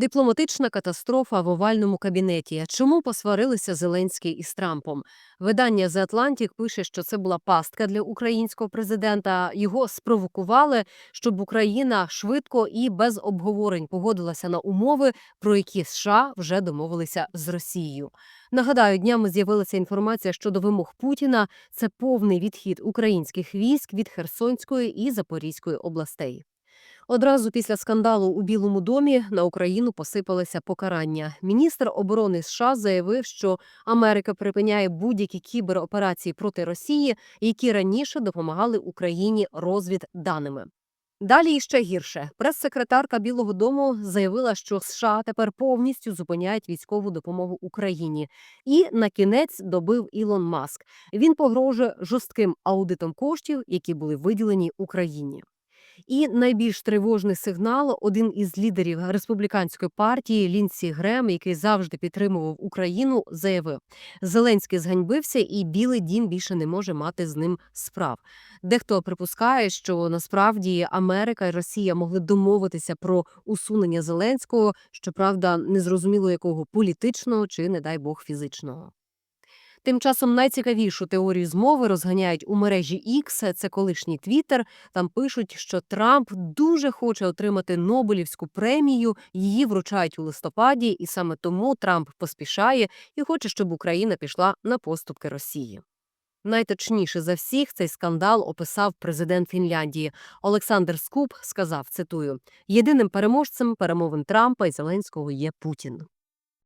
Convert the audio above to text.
Дипломатична катастрофа в овальному кабінеті. Чому посварилися Зеленський із Трампом? Видання The Atlantic пише, що це була пастка для українського президента. Його спровокували, щоб Україна швидко і без обговорень погодилася на умови, про які США вже домовилися з Росією. Нагадаю, днями з'явилася інформація щодо вимог Путіна. Це повний відхід українських військ від Херсонської і Запорізької областей. Одразу після скандалу у Білому домі на Україну посипалися покарання. Міністр оборони США заявив, що Америка припиняє будь-які кібероперації проти Росії, які раніше допомагали Україні розвідданими. Далі іще гірше. Прес-секретарка Білого Дому заявила, що США тепер повністю зупиняють військову допомогу Україні. І на кінець добив Ілон Маск. Він погрожує жорстким аудитом коштів, які були виділені Україні. І найбільш тривожний сигнал один із лідерів республіканської партії Лінсі Грем, який завжди підтримував Україну, заявив: Зеленський зганьбився, і Білий Дім більше не може мати з ним справ. Дехто припускає, що насправді Америка і Росія могли домовитися про усунення Зеленського, щоправда, незрозуміло якого політичного чи, не дай Бог, фізичного. Тим часом найцікавішу теорію змови розганяють у мережі X, це колишній Твіттер. Там пишуть, що Трамп дуже хоче отримати Нобелівську премію. Її вручають у листопаді, і саме тому Трамп поспішає і хоче, щоб Україна пішла на поступки Росії. Найточніше за всіх цей скандал описав президент Фінляндії Олександр Скуп. Сказав цитую: єдиним переможцем перемовин Трампа і Зеленського є Путін.